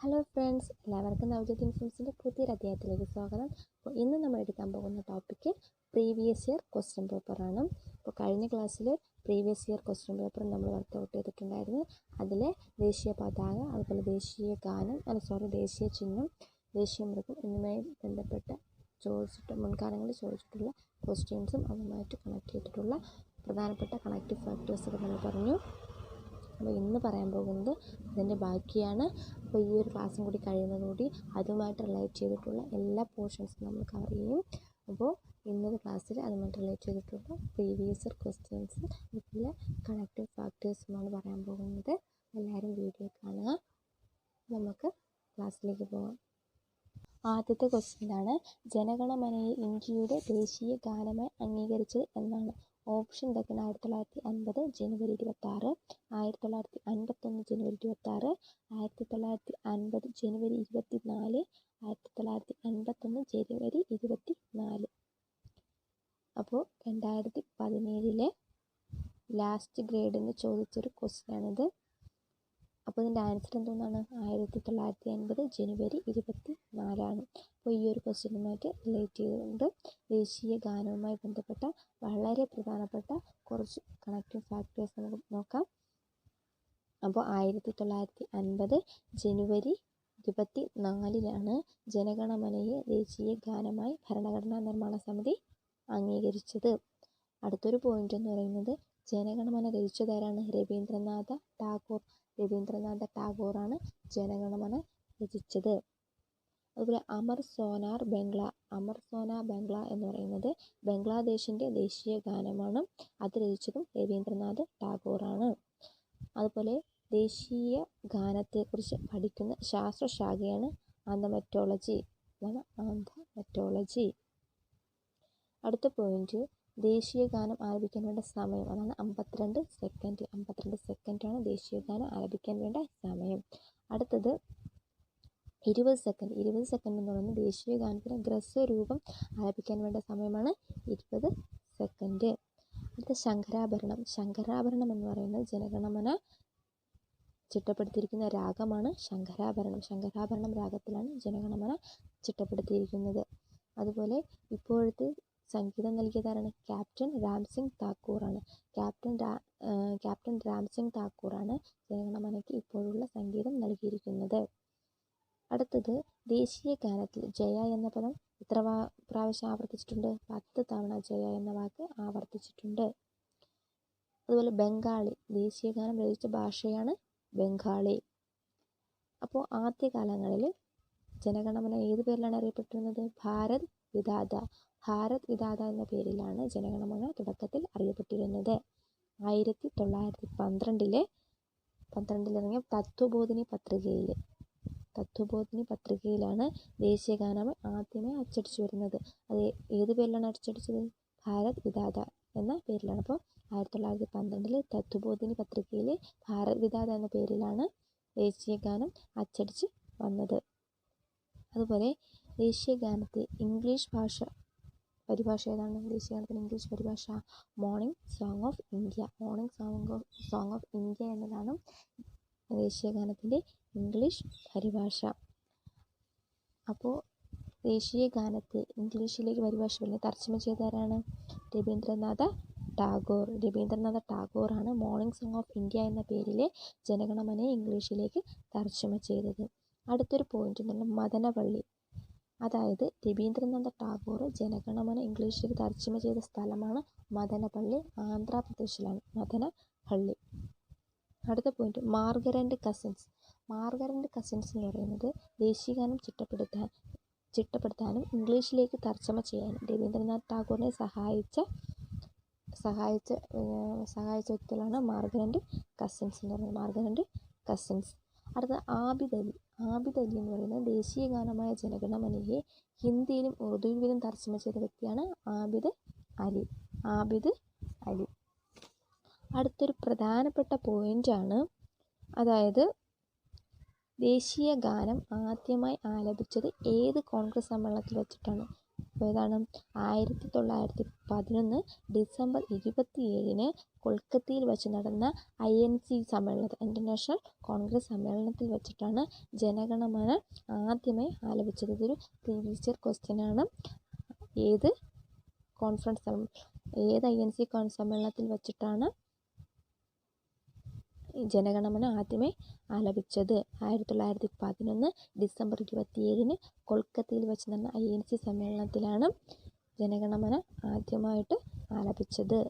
Hello friends എല്ലാവർക്കും നവജ്യോതി ഇൻഫോംസിന്റെ പുതിയൊരു അധ്യായത്തിലേക്ക് സ്വാഗതം. അപ്പോൾ ഇന്ന് നമ്മൾ എടുക്കാൻ പോകുന്ന ടോപ്പിക്ക് പ്രീവിയസ് ഇയർ ക്വസ്റ്റ്യൻ പേപ്പറാണ് അപ്പോൾ കഴിഞ്ഞ ക്ലാസ്സിൽ പ്രീവിയസ് ഇയർ ക്വസ്റ്റ്യൻ പേപ്പർ നമ്മൾ വർക്കൗട്ട് ചെയ്തിട്ടുണ്ടായിരുന്നു. അതിൽ ദേശീയ പതാക അതുപോലെ ദേശീയ ഗാനം അല്ല സോറി ദേശീയ ചിഹ്നം ദേശീയ മൃഗം എന്നിവയുമായി ബന്ധപ്പെട്ട ചോദിച്ചിട്ട് മുൻകാലങ്ങളിൽ ചോദിച്ചിട്ടുള്ള ക്വസ്റ്റ്യൻസും അതുമായിട്ട് കണക്ട് ചെയ്തിട്ടുള്ള പ്രധാനപ്പെട്ട കണക്റ്റീവ് ഫാക്ടേഴ്സൊക്കെ നമ്മൾ പറഞ്ഞു. അപ്പോൾ ഇന്ന് പറയാൻ പോകുന്നത് അതിന്റെ ബാക്കിയാണ്. അപ്പോൾ ഈ ഒരു ക്ലാസ്സും കൂടി കഴിയുന്നതുകൂടി അതുമായിട്ട് റിലേറ്റ് ചെയ്തിട്ടുള്ള എല്ലാ പോർഷൻസും നമ്മൾ കവർ ചെയ്യും. അപ്പോൾ ഇന്നത്തെ ക്ലാസ്സിൽ അതുമായിട്ട് റിലേറ്റ് ചെയ്തിട്ടുള്ള പ്രീവിയസ് ഇയർ ക്വസ്റ്റ്യൻസ് അതുപോലെ കണക്റ്റീവ് ഫാക്ടേഴ്സുമാണ് പറയാൻ പോകുന്നത്. എല്ലാവരും വീഡിയോ കാണുക. നമുക്ക് ക്ലാസ്സിലേക്ക് പോകാം ആദ്യത്തെ ക്വസ്റ്റ്യൻ ആണ് ജനഗണമനയെ ഇന്ത്യയുടെ ദേശീയ ഗാനമായി അംഗീകരിച്ചത് എന്നാണ്. ഓപ്ഷൻ ഇതൊക്കെയാണ് ആയിരത്തി തൊള്ളായിരത്തി അൻപത് ജനുവരി ഇരുപത്താറ് ആയിരത്തി തൊള്ളായിരത്തി അൻപത്തൊന്ന് ജനുവരി ഇരുപത്താറ് ആയിരത്തി തൊള്ളായിരത്തി അൻപത് ജനുവരി ഇരുപത്തി നാല് ആയിരത്തി തൊള്ളായിരത്തി അൻപത്തൊന്ന് ജനുവരി ഇരുപത്തി നാല് അപ്പോൾ രണ്ടായിരത്തി പതിനേഴിലെ ലാസ്റ്റ് ഒരു ചോദിച്ചൊരു ക്വസ്റ്റ്യൻ ആണിത്. അപ്പോൾ ഇതിന്റെ ആൻസർ എന്തോന്നാണ് ആയിരത്തി തൊള്ളായിരത്തി അൻപത് ജനുവരി ഇരുപത്തി നാലാണ് അപ്പോൾ ഈ ഒരു ക്വസ്റ്റ്യനുമായിട്ട് റിലേറ്റ് ചെയ്തുകൊണ്ട് ദേശീയ ഗാനവുമായി ബന്ധപ്പെട്ട വളരെ പ്രധാനപ്പെട്ട കുറച്ച് കണക്റ്റിംഗ് ഫാക്ടേഴ്സ് നമുക്ക് നോക്കാം. അപ്പോൾ ആയിരത്തി തൊള്ളായിരത്തി അൻപത് ജനുവരി ഇരുപത്തി നാലിലാണ് ജനഗണമനയെ ദേശീയ ഗാനമായി ഭരണഘടനാ നിർമ്മാണ സമിതി അംഗീകരിച്ചത്. അടുത്തൊരു പോയിന്റ് എന്ന് പറയുന്നത് ജനഗണമന രചിച്ചതാരാണ് രവീന്ദ്രനാഥ ടാഗോർ. രവീന്ദ്രനാഥ ടാഗോറാണ് ജനഗണമന രചിച്ചത്. അതുപോലെ അമർ സോനാർ ബംഗ്ല അമർ സോന ബംഗ്ല എന്ന് പറയുന്നത് ബംഗ്ലാദേശിന്റെ ദേശീയ ഗാനമാണ്. അത് രചിച്ചതും രവീന്ദ്രനാഥ് ടാഗോറാണ്. അതുപോലെ ദേശീയ ഗാനത്തെക്കുറിച്ച് പഠിക്കുന്ന ശാസ്ത്രശാഖയാണ് ആന്തമെറ്റോളജി. അതാണ് ആന്തമെറ്റോളജി. അടുത്ത പോയിന്റ് ദേശീയ ഗാനം വേണ്ട സമയം. അതാണ് അമ്പത്തിരണ്ട് സെക്കൻഡ് അമ്പത്തിരണ്ട് സെക്കൻഡാണ് ദേശീയ ഗാനം ആലപിക്കാൻ വേണ്ട സമയം. അടുത്തത് ഇരുപത് സെക്കൻഡ് ഇരുപത് സെക്കൻഡ് എന്ന് പറയുന്നത് ദേശീയ ഗാനത്തിന് ഗ്രസ്വരൂപം ആലപിക്കാൻ വേണ്ട സമയമാണ് ഇരുപത് സെക്കൻഡ് അടുത്ത ശങ്കരാഭരണം. ശങ്കരാഭരണം എന്ന് പറയുന്നത് ജനഗണമന ചിട്ടപ്പെടുത്തിയിരിക്കുന്ന രാഗമാണ് ശങ്കരാഭരണം. ശങ്കരാഭരണം രാഗത്തിലാണ് ജനഗണമന ചിട്ടപ്പെടുത്തിയിരിക്കുന്നത്. അതുപോലെ ഇപ്പോഴത്തെ സംഗീതം നൽകിയതാരാണ്? ക്യാപ്റ്റൻ രാം സിംഗ് താക്കൂറാണ്. ക്യാപ്റ്റൻ രാ ക്യാപ്റ്റൻ രാംസിംഗ് താക്കൂറാണ് ജനഗണമനയ്ക്ക് ഇപ്പോഴുള്ള സംഗീതം നൽകിയിരിക്കുന്നത്. അടുത്തത് ദേശീയ ഗാനത്തിൽ ജയ എന്ന പദം എത്ര പ്രാവശ്യം ആവർത്തിച്ചിട്ടുണ്ട്. പത്ത് തവണ ജയ എന്ന വാക്ക് ആവർത്തിച്ചിട്ടുണ്ട്. അതുപോലെ ബംഗാളി ദേശീയ ഗാനം രചിച്ച ഭാഷയാണ് ബംഗാളി. അപ്പോൾ ആദ്യകാലങ്ങളിൽ ജനഗണമന ഏത് പേരിലാണ് അറിയപ്പെട്ടിരുന്നത്? ഭാരത് വിധാത. ഭാരത് വിധാത എന്ന പേരിലാണ് ജനഗണമന തുടക്കത്തിൽ അറിയപ്പെട്ടിരുന്നത്. ആയിരത്തി തൊള്ളായിരത്തി പന്ത്രണ്ടിലെ പന്ത്രണ്ടിലിറങ്ങിയ തത്വബോധിനി പത്രികയിൽ തത്വബോധിനി പത്രികയിലാണ് ദേശീയഗാനം ആദ്യമേ അച്ചടിച്ചു വരുന്നത്. അത് ഏത് പേരിലാണ് അച്ചടിച്ചത്? ഭാരത് വിധാത എന്ന പേരിലാണ്. അപ്പോൾ ആയിരത്തി തൊള്ളായിരത്തി പന്ത്രണ്ടിലെ തത്വബോധിനി പത്രികയിൽ ഭാരത് വിധാത എന്ന പേരിലാണ് ദേശീയഗാനം അച്ചടിച്ച് വന്നത്. അതുപോലെ ദേശീയഗാനത്തെ ഇംഗ്ലീഷ് ഭാഷ പരിഭാഷ ഏതാണ്? ദേശീയഗാനത്തിന് ഇംഗ്ലീഷ് പരിഭാഷ morning song of India. Morning song of song of India എന്നതാണ് ദേശീയഗാനത്തിന്റെ ഇംഗ്ലീഷ് പരിഭാഷ. അപ്പോൾ ദേശീയ ഗാനത്തെ ഇംഗ്ലീഷിലേക്ക് പരിഭാഷ പിന്നെ തർജമ ചെയ്താരാണ് രവീന്ദ്രനാഥ ടാഗോർ. രവീന്ദ്രനാഥ ടാഗോറാണ് മോർണിംഗ് സോങ് ഓഫ് ഇന്ത്യ എന്ന പേരിലെ ജനഗണമനെ ഇംഗ്ലീഷിലേക്ക് തർജമ ചെയ്തത്. അടുത്തൊരു പോയിന്റ് എന്ന് പറഞ്ഞാൽ മദനപള്ളി അതായത് രവീന്ദ്രനാഥ ടാഗോർ ജനഗണമന ഇംഗ്ലീഷിൽ തർജമ ചെയ്ത സ്ഥലമാണ് മദനപള്ളി ആന്ധ്രാപ്രദേശിലാണ് മദനപള്ളി. അടുത്ത point Margaret Cousins. Margaret Cousins എന്ന് പറയുന്നത് ദേശീയഗാനം ചിട്ടപ്പെടുത്താൻ ചിട്ടപ്പെടുത്താനും ഇംഗ്ലീഷിലേക്ക് തർജമ ചെയ്യാനും രവീന്ദ്രനാഥ് ടാഗോറിനെ സഹായിച്ച സഹായിച്ച സഹായിച്ച വ്യക്തികളാണ് മാർഗരന്റ് കസിൻസ് എന്ന് പറയുന്നത്. Margaret Cousins. അടുത്ത ആബിദ് അലി ആബിദ് അലി എന്ന് പറയുന്ന ദേശീയ ഗാനമായ ജനഗണമനയെ ഹിന്ദിയിലും ഉറുദുവിലും തർജമ ചെയ്ത വ്യക്തിയാണ് ആബിദ് അലി. ആബിദ് അലി. അടുത്തൊരു പ്രധാനപ്പെട്ട പോയിന്റാണ് അതായത് ദേശീയ ഗാനം ആദ്യമായി ആലപിച്ചത് ഏത് കോൺഗ്രസ് സമ്മേളനത്തിൽ വെച്ചിട്ടാണ്? ഏതാണ്? ആയിരത്തി തൊള്ളായിരത്തി പതിനൊന്ന് ഡിസംബർ ഇരുപത്തി ഏഴിന് കൊൽക്കത്തയിൽ വെച്ച് നടന്ന ഐ എൻ സി സമ്മേളനത്തിൽ ഇന്റർനാഷണൽ കോൺഗ്രസ് സമ്മേളനത്തിൽ വെച്ചിട്ടാണ് ജനഗണമന ആദ്യമായി ആലപിച്ചത്. ഇതൊരു പ്രീവിയസ് ഇയർ ക്വസ്റ്റ്യൻ ആണ്. ഏത് കോൺഫറൻസ് ഏത് ഐ എൻ സി സമ്മേളനത്തിൽ വെച്ചിട്ടാണ് ജനഗണമന ആദ്യമേ ആലപിച്ചത്. ആയിരത്തി തൊള്ളായിരത്തി പതിനൊന്ന് ഡിസംബർ ഇരുപത്തിയേഴിന് കൊൽക്കത്തയിൽ വെച്ച് നടന്ന ഐ എൻ സി സമ്മേളനത്തിലാണ് ജനഗണമന ആദ്യമായിട്ട് ആലപിച്ചത്.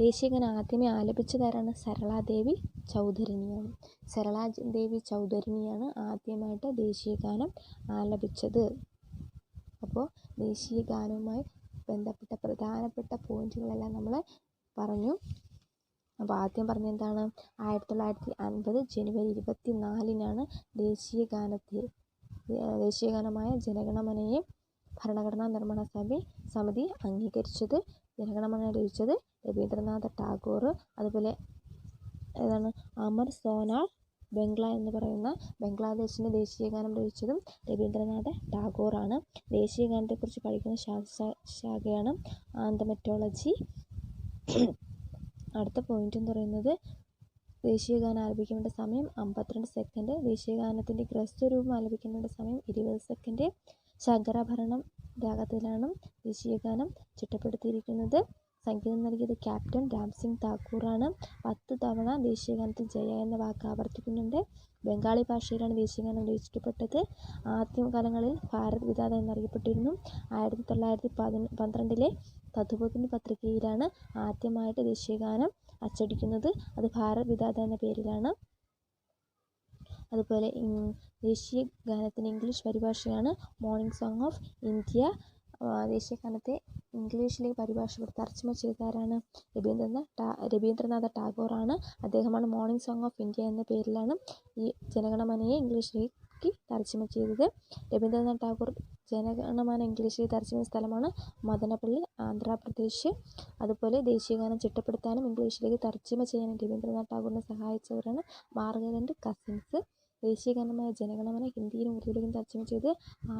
ദേശീയഗാനം ആദ്യമേ ആലപിച്ചതാരാണ്? സരളാദേവി ചൗധരിണിയാണ്. സരളാദേവി ചൗധരിണിയാണ് ആദ്യമായിട്ട് ദേശീയഗാനം ആലപിച്ചത്. അപ്പോൾ ദേശീയഗാനവുമായി ബന്ധപ്പെട്ട പ്രധാനപ്പെട്ട പോയിന്റുകളെല്ലാം നമ്മൾ പറഞ്ഞു. അപ്പോൾ ആദ്യം പറഞ്ഞ എന്താണ് ആയിരത്തി തൊള്ളായിരത്തി അൻപത് ജനുവരി ഇരുപത്തി നാലിനാണ് ദേശീയ ഗാനത്തെ ദേശീയഗാനമായ ജനഗണമനയെ ഭരണഘടനാ നിർമ്മാണ സഭ സമിതി അംഗീകരിച്ചത് ജനഗണമന രചിച്ചത് രവീന്ദ്രനാഥ ടാഗോർ അതുപോലെ ഏതാണ്? അമർ സോനാൾ ബംഗ്ല എന്ന് പറയുന്ന ബംഗ്ലാദേശിന്റെ ദേശീയഗാനം രചിച്ചതും രവീന്ദ്രനാഥ ടാഗോറാണ്. ദേശീയഗാനത്തെക്കുറിച്ച് പഠിക്കുന്ന ശാസ്ത്ര ശാഖയാണ് ആന്തമെറ്റോളജി. അടുത്ത പോയിന്റ് എന്ന് പറയുന്നത് ദേശീയഗാനം ആലപിക്കേണ്ട സമയം അമ്പത്തിരണ്ട് സെക്കൻഡ് ദേശീയഗാനത്തിന്റെ ഗ്രസ്വരൂപം ആലപിക്കേണ്ട സമയം ഇരുപത് സെക്കൻഡ് ശങ്കരാഭരണം രാഗത്തിലാണ് ദേശീയഗാനം ചിട്ടപ്പെടുത്തിയിരിക്കുന്നത്. സംഗീതം നൽകിയത് ക്യാപ്റ്റൻ രാം സിംഗ് താക്കൂറാണ്. പത്ത് തവണ ദേശീയഗാനത്തിൽ ജയ എന്ന വാക്ക് ആവർത്തിക്കുന്നുണ്ട്. ബംഗാളി ഭാഷയിലാണ് ദേശീയഗാനം രചിക്കപ്പെട്ടത്. ആദ്യകാലങ്ങളിൽ ഭാരത് വിധാത എന്നറിയപ്പെട്ടിരുന്നു. ആയിരത്തി തൊള്ളായിരത്തി പതിന പന്ത്രണ്ടിലെ തത്വബോധിനി പത്രികയിലാണ് ആദ്യമായിട്ട് ദേശീയഗാനം അച്ചടിക്കുന്നത്. അത് ഭാരത് വിധാത എന്ന പേരിലാണ്. അതുപോലെ ദേശീയ ഗാനത്തിന് ഇംഗ്ലീഷ് പരിഭാഷയാണ് മോർണിംഗ് സോങ് ഓഫ് ഇന്ത്യ. ദേശീയഗാനത്തെ ഇംഗ്ലീഷിലേക്ക് പരിഭാഷപ്പെടുത്തി തർജമ ചെയ്തതാരാണ് രവീന്ദ്രനാഥ് ടാ രവീന്ദ്രനാഥ ടാഗോറാണ്. അദ്ദേഹമാണ് മോർണിംഗ് സോങ് ഓഫ് ഇന്ത്യ എന്ന പേരിലാണ് ഈ ജനഗണമനയെ ഇംഗ്ലീഷിലേക്ക് തർജമ ചെയ്തത്. രവീന്ദ്രനാഥ ടാഗോർ ജനഗണമന ഇംഗ്ലീഷിൽ തർജമ സ്ഥലമാണ് മദനപ്പള്ളി ആന്ധ്രാപ്രദേശ്. അതുപോലെ ദേശീയഗാനം ചിട്ടപ്പെടുത്താനും ഇംഗ്ലീഷിലേക്ക് തർജമ ചെയ്യാനും രവീന്ദ്രനാഥ ടാഗോറിനെ സഹായിച്ചവരാണ് മാർഗരന്റെ കസിൻസ് ദേശീയഗാനമായ ജനഗണമന ഹിന്ദിയിലും ഉറുദുവിലും തർജമ ചെയ്ത്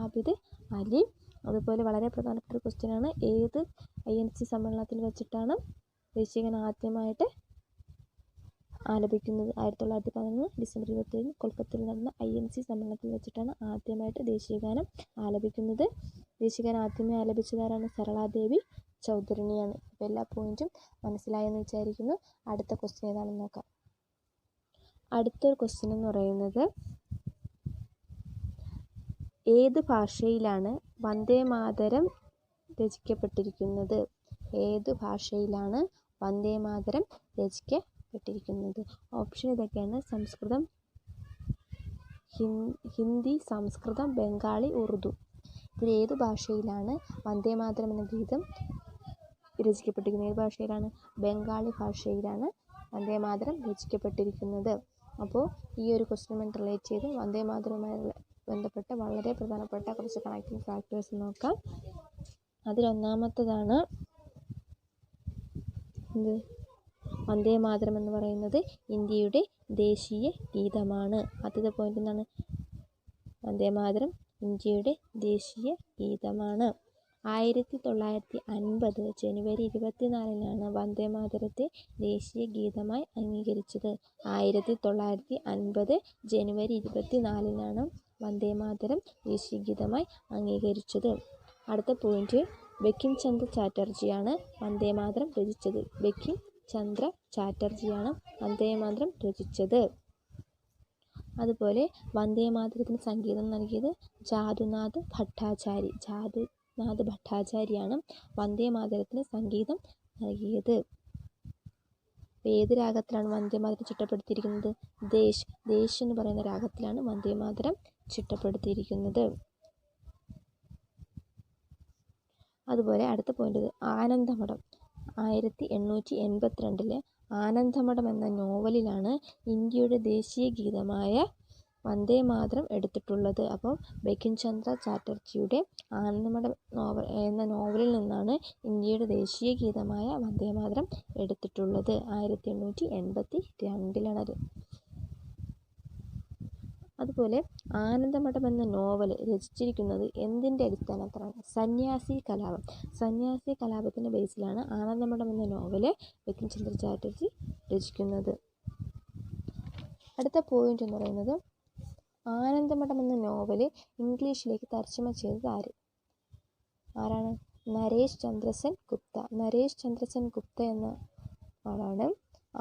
ആബിദ് അലി. അതുപോലെ വളരെ പ്രധാനപ്പെട്ട ഒരു ക്വസ്റ്റ്യൻ ആണ്. ഏത് ഐ എൻ സി സമ്മേളനത്തിൽ വെച്ചിട്ടാണ് ദേശീയഗാനം ആദ്യമായിട്ട് ആലപിക്കുന്നത് ആയിരത്തി തൊള്ളായിരത്തി പതിനൊന്ന് ഡിസംബർ ഇരുപത്തേഴിന് കൊൽക്കത്തയിൽ നടന്ന ഐ എൻ സി സമ്മേളനത്തിൽ വെച്ചിട്ടാണ് ആദ്യമായിട്ട് ദേശീയഗാനം ആലപിക്കുന്നത്. ദേശീയഗാനം ആദ്യമായി ആലപിച്ചതാരാണ്? സരളാദേവി ചൗധരിണിയാണ്. അപ്പോൾ എല്ലാ പോയിന്റും മനസ്സിലായെന്ന് വിചാരിക്കുന്നു. അടുത്ത ക്വസ്റ്റ്യൻ ഏതാണെന്ന് നോക്കാം. അടുത്തൊരു ക്വസ്റ്റ്യൻ എന്ന് പറയുന്നത് ഏത് ഭാഷയിലാണ് വന്ദേ മാതരം രചിക്കപ്പെട്ടിരിക്കുന്നത്? ഏത് ഭാഷയിലാണ് വന്ദേ മാതരം രചിക്കപ്പെട്ടിരിക്കുന്നത്? ഓപ്ഷൻ ഇതൊക്കെയാണ്. സംസ്കൃതം ഹിന്ദി സംസ്കൃതം ബംഗാളി ഉറുദു. ഇതിൽ ഏത് ഭാഷയിലാണ് വന്ദേ മാതരം എന്ന ഗീതം രചിക്കപ്പെട്ടിരിക്കുന്നത്? ഏത് ഭാഷയിലാണ് ബംഗാളി ഭാഷയിലാണ് വന്ദേ മാതരം രചിക്കപ്പെട്ടിരിക്കുന്നത്? അപ്പോൾ ഈ ഒരു ക്വസ്റ്റ്യനുമായിട്ട് റിലേറ്റ് ചെയ്ത് വന്ദേ മാതരവുമായി ബന്ധപ്പെട്ട വളരെ പ്രധാനപ്പെട്ട കുറച്ച് കണക്റ്റിംഗ് ഫാക്ടേഴ്സ് നോക്കാം. അതിലൊന്നാമത്തതാണ് എന്ത്? വന്ദേ മാതരം എന്ന് പറയുന്നത് ഇന്ത്യയുടെ ദേശീയ ഗീതമാണ്. ആദ്യത്തെ പോയിന്റ് എന്താണ്? വന്ദേ മാതരം ഇന്ത്യയുടെ ദേശീയ ഗീതമാണ്. ആയിരത്തി തൊള്ളായിരത്തി അൻപത് ജനുവരി ഇരുപത്തിനാലിനാണ് വന്ദേ മാതരത്തെ ദേശീയ ഗീതമായി അംഗീകരിച്ചത്. ആയിരത്തി തൊള്ളായിരത്തി അൻപത് ജനുവരി ഇരുപത്തിനാലിനാണ് വന്ദേ മാതരം ദേശീയ ഗീതമായി അംഗീകരിച്ചത്. അടുത്ത പോയിന്റ് ബക്കിം ചന്ദ്ര ചാറ്റർജിയാണ് വന്ദേ മാതരം രചിച്ചത്. ബക്കിം ചന്ദ്ര ചാറ്റർജിയാണ് വന്ദേ മാതരം രചിച്ചത്. അതുപോലെ വന്ദേ മാതരത്തിന് സംഗീതം നൽകിയത് ജാദുനാഥ് ഭട്ടാചാരി ജാദുനാഥ് ഭട്ടാചാര്യാണ് വന്ദേമാതരത്തിന് സംഗീതം നൽകിയത്. ഏത് രാഗത്തിലാണ് വന്ദേമാതരം ചിട്ടപ്പെടുത്തിയിരിക്കുന്നത്. ദേശ് ദേശ് എന്ന് പറയുന്ന രാഗത്തിലാണ് വന്ദേമാതരം ചിട്ടപ്പെടുത്തിയിരിക്കുന്നത്. അതുപോലെ അടുത്ത പോയിന്റ് ആനന്ദമഠം. ആയിരത്തി എണ്ണൂറ്റി എൺപത്തിരണ്ടിലെ ആനന്ദമഠം എന്ന നോവലിലാണ് ഇന്ത്യയുടെ ദേശീയ ഗീതമായ വന്ദേ മാതരം എടുത്തിട്ടുള്ളത്. അപ്പോൾ ബങ്കിം ചന്ദ്ര ചാറ്റർജിയുടെ ആനന്ദമഠം നോവൽ എന്ന നോവലിൽ നിന്നാണ് ഇന്ത്യയുടെ ദേശീയ ഗീതമായ വന്ദേ മാതരം എടുത്തിട്ടുള്ളത്. ആയിരത്തി എണ്ണൂറ്റി എൺപത്തി രണ്ടിലാണ് അത്. അതുപോലെ ആനന്ദമഠം എന്ന നോവൽ രചിച്ചിരിക്കുന്നത് എന്തിന്റെ അടിസ്ഥാനത്തിലാണ്? സന്യാസി കലാപം. സന്യാസി കലാപത്തിന്റെ ബേസിലാണ് ആനന്ദമഠം എന്ന നോവൽ ബങ്കിം ചന്ദ്ര ചാറ്റർജി രചിക്കുന്നത്. അടുത്ത പോയിന്റ് എന്ന് പറയുന്നത് ആനന്ദമഠം എന്ന നോവൽ ഇംഗ്ലീഷിലേക്ക് തർജമ ചെയ്തത് ആര്? ആരാണ്? നരേഷ് ചന്ദ്രസൻ ഗുപ്ത. നരേഷ് ചന്ദ്രസൻ ഗുപ്ത എന്ന ആളാണ്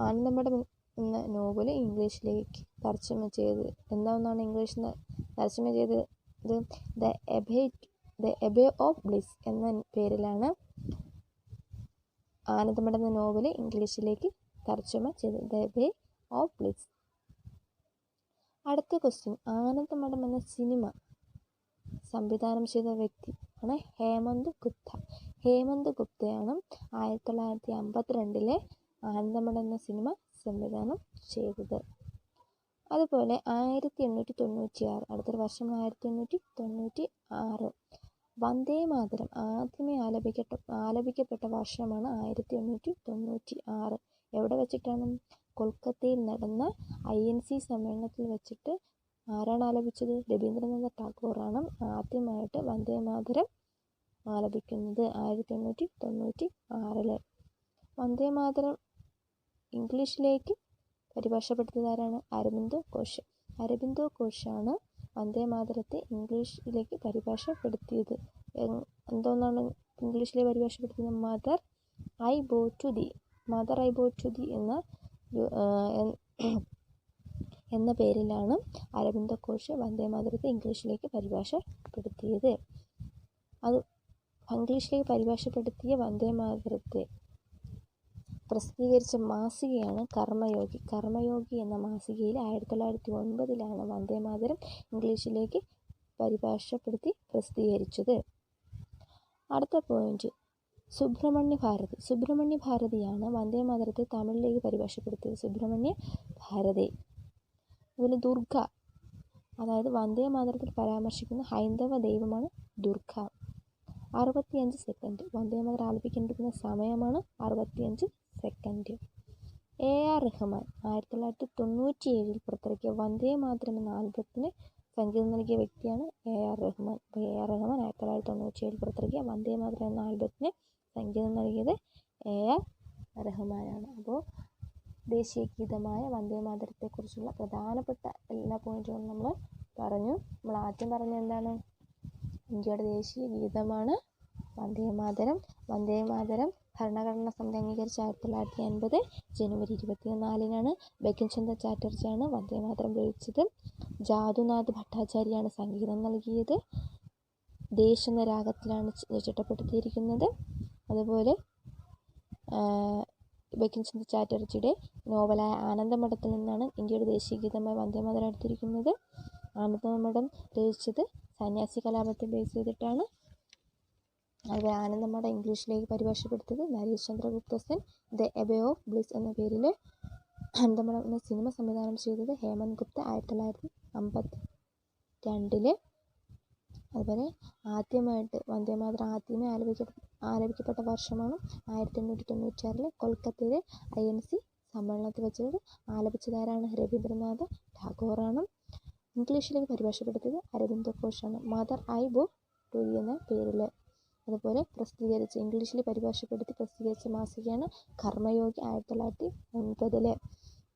ആനന്ദമഠം എന്ന നോവൽ ഇംഗ്ലീഷിലേക്ക് തർജമ ചെയ്ത് എന്താണെന്നാണ് ഇംഗ്ലീഷിൽ തർജമ ചെയ്തത്? The abbey the abbey of bliss എന്ന പേരിലാണ് ആനന്ദമഠം എന്ന നോവൽ ഇംഗ്ലീഷിലേക്ക് തർജമ ചെയ്തത്. The abbey of bliss. അടുത്ത ക്വസ്റ്റ്യൻ ആനന്ദമഠം എന്ന സിനിമ സംവിധാനം ചെയ്ത വ്യക്തി ആണ് ഹേമന്ത് ഗുപ്ത. ഹേമന്ത് ഗുപ്തയാണ് ആയിരത്തി തൊള്ളായിരത്തി അമ്പത്തിരണ്ടിലെ ആനന്ദമഠം എന്ന സിനിമ സംവിധാനം ചെയ്തത്. അതുപോലെ ആയിരത്തി എണ്ണൂറ്റി തൊണ്ണൂറ്റി ആറ് അടുത്തൊരു വർഷം ആയിരത്തി എണ്ണൂറ്റി തൊണ്ണൂറ്റി ആറ് വന്ദേ മാതരം ആദ്യമേ ആലപിക്കട്ട ആലപിക്കപ്പെട്ട വർഷമാണ് ആയിരത്തി എണ്ണൂറ്റി തൊണ്ണൂറ്റി ആറ് എവിടെ വെച്ചിട്ടാണ്? കൊൽക്കത്തയിൽ നടന്ന ഐ എൻ സി സമ്മേളനത്തിൽ വെച്ചിട്ട് ആരാണ് ആലപിച്ചത്? രവീന്ദ്രനാഥ ടാഗോറാണ് ആദ്യമായിട്ട് വന്ദേ മാതരം ആലപിക്കുന്നത് ആയിരത്തി എണ്ണൂറ്റി തൊണ്ണൂറ്റി ആറിൽ വന്ദേ മാതരം ഇംഗ്ലീഷിലേക്ക് പരിഭാഷപ്പെടുത്തിയത് ആരാണ്? അരബിന്ദോ ഘോഷ്. അരബിന്ദോ ഘോഷാണ് വന്ദേ മാതരത്തെ ഇംഗ്ലീഷിലേക്ക് പരിഭാഷപ്പെടുത്തിയത്. എന്തോന്നാണ് ഇംഗ്ലീഷിലെ പരിഭാഷപ്പെടുത്തുന്നത്? Mother I bow to thee mother I bow to thee എന്ന എന്ന പേരിലാണ് അരബിന്ദ ഘോഷ് വന്ദേമാതരത്തെ ഇംഗ്ലീഷിലേക്ക് പരിഭാഷപ്പെടുത്തിയത്. അത് ഇംഗ്ലീഷിലേക്ക് പരിഭാഷപ്പെടുത്തിയ വന്ദേമാതരത്തെ പ്രസിദ്ധീകരിച്ച മാസികയാണ് കർമ്മയോഗി. കർമ്മയോഗി എന്ന മാസികയിൽ ആയിരത്തി തൊള്ളായിരത്തി ഒൻപതിലാണ് വന്ദേമാതരം ഇംഗ്ലീഷിലേക്ക് പരിഭാഷപ്പെടുത്തി പ്രസിദ്ധീകരിച്ചത്. അടുത്ത പോയിന്റ് സുബ്രഹ്മണ്യ ഭാരതി. സുബ്രഹ്മണ്യ ഭാരതിയാണ് വന്ദേ മാതരത്തെ തമിഴിലേക്ക് പരിഭാഷപ്പെടുത്തിയത്. സുബ്രഹ്മണ്യ ഭാരതി. അതുപോലെ ദുർഗ. അതായത് വന്ദേ മാതരത്തിൽ പരാമർശിക്കുന്ന ഹൈന്ദവ ദൈവമാണ് ദുർഗ. അറുപത്തിയഞ്ച് സെക്കൻഡ്. വന്ദേ മാതരം ആലപിക്കേണ്ടിരിക്കുന്ന സമയമാണ് അറുപത്തിയഞ്ച് സെക്കൻഡ്. എ ആർ റഹ്മാൻ ആയിരത്തി തൊള്ളായിരത്തി തൊണ്ണൂറ്റി ഏഴിൽ പുറത്തിറക്കിയ വന്ദേ മാതരം എന്ന ആൽബത്തിന് സംഗീതം നൽകിയ വ്യക്തിയാണ് എ ആർ റഹ്മാൻ. അപ്പോൾ എ ആർ റഹ്മാൻ ആയിരത്തി തൊള്ളായിരത്തി തൊണ്ണൂറ്റി ഏഴിൽ പുറത്തിറക്കിയ വന്ദേ മാതരം എന്ന ആൽബത്തിന് സംഗീതം നൽകിയത് എ ആർ റഹ്മാനാണ് അപ്പോൾ ദേശീയ ഗീതമായ വന്ദേ മാതരത്തെക്കുറിച്ചുള്ള പ്രധാനപ്പെട്ട എല്ലാ പോയിന്റുകളും നമ്മൾ പറഞ്ഞു. നമ്മൾ ആദ്യം പറഞ്ഞത് എന്താണ്? ഇന്ത്യയുടെ ദേശീയ ഗീതമാണ് വന്ദേ മാതരം. വന്ദേ മാതരം ഭരണഘടനാ സമിതി അംഗീകരിച്ച ആയിരത്തി തൊള്ളായിരത്തി അൻപത് ജനുവരി ഇരുപത്തിനാലിനാണ് ബങ്കിം ചന്ദ്ര ചാറ്റർജിയാണ് വന്ദേ മാതരം രചിച്ചത്. ജാദുനാഥ് ഭട്ടാചാര്യാണ് സംഗീതം നൽകിയത്. ദേശ എന്ന രാഗത്തിലാണ് ചിട്ടപ്പെടുത്തിയിരിക്കുന്നത് അതുപോലെ ബങ്കിം ചന്ദ്ര ചാറ്റർജിയുടെ നോവലായ ആനന്ദമഠത്തിൽ നിന്നാണ് ഇന്ത്യയുടെ ദേശീയ ഗീതമായ വന്ദേമാതരം എടുത്തിരിക്കുന്നത്. ആനന്ദമഠം രചിച്ചത് സന്യാസി കലാപത്തെ ബേസ് ചെയ്തിട്ടാണ്. അതുപോലെ ആനന്ദമഠം ഇംഗ്ലീഷിലേക്ക് പരിഭാഷപ്പെടുത്തിയത് നരേഷ് ചന്ദ്ര ഗുപ്തസൻ ദ എബേ ഓഫ് ബ്ലിസ് എന്ന പേരിൽ ആനന്ദമഠം എന്ന സിനിമ സംവിധാനം ചെയ്തത് ഹേമന്ത് ഗുപ്ത ആയിരത്തി തൊള്ളായിരത്തി അമ്പത്തി രണ്ടിൽ. അതുപോലെ ആദ്യമായിട്ട് വന്ദേമാതരം ആദ്യമേ ആലപിക്ക ആലപിക്കപ്പെട്ട വർഷമാണ് ആയിരത്തി എണ്ണൂറ്റി തൊണ്ണൂറ്റാറിലെ കൊൽക്കത്തയിലെ ഐ എൻ സി സമ്മേളനത്തിൽ വെച്ചത് ആലപിച്ചതാരാണ്? രവീന്ദ്രനാഥ് ടാഗോറാണ്. ഇംഗ്ലീഷിലേക്ക് പരിഭാഷപ്പെടുത്തിയത് അരവിന്ദ ഘോഷാണ് മദർ ഐ ബുക്ക് ടു എന്ന പേരിൽ അതുപോലെ പ്രസിദ്ധീകരിച്ച ഇംഗ്ലീഷിൽ പരിഭാഷപ്പെടുത്തി പ്രസിദ്ധീകരിച്ച മാസികയാണ് കർമ്മയോഗി ആയിരത്തി തൊള്ളായിരത്തി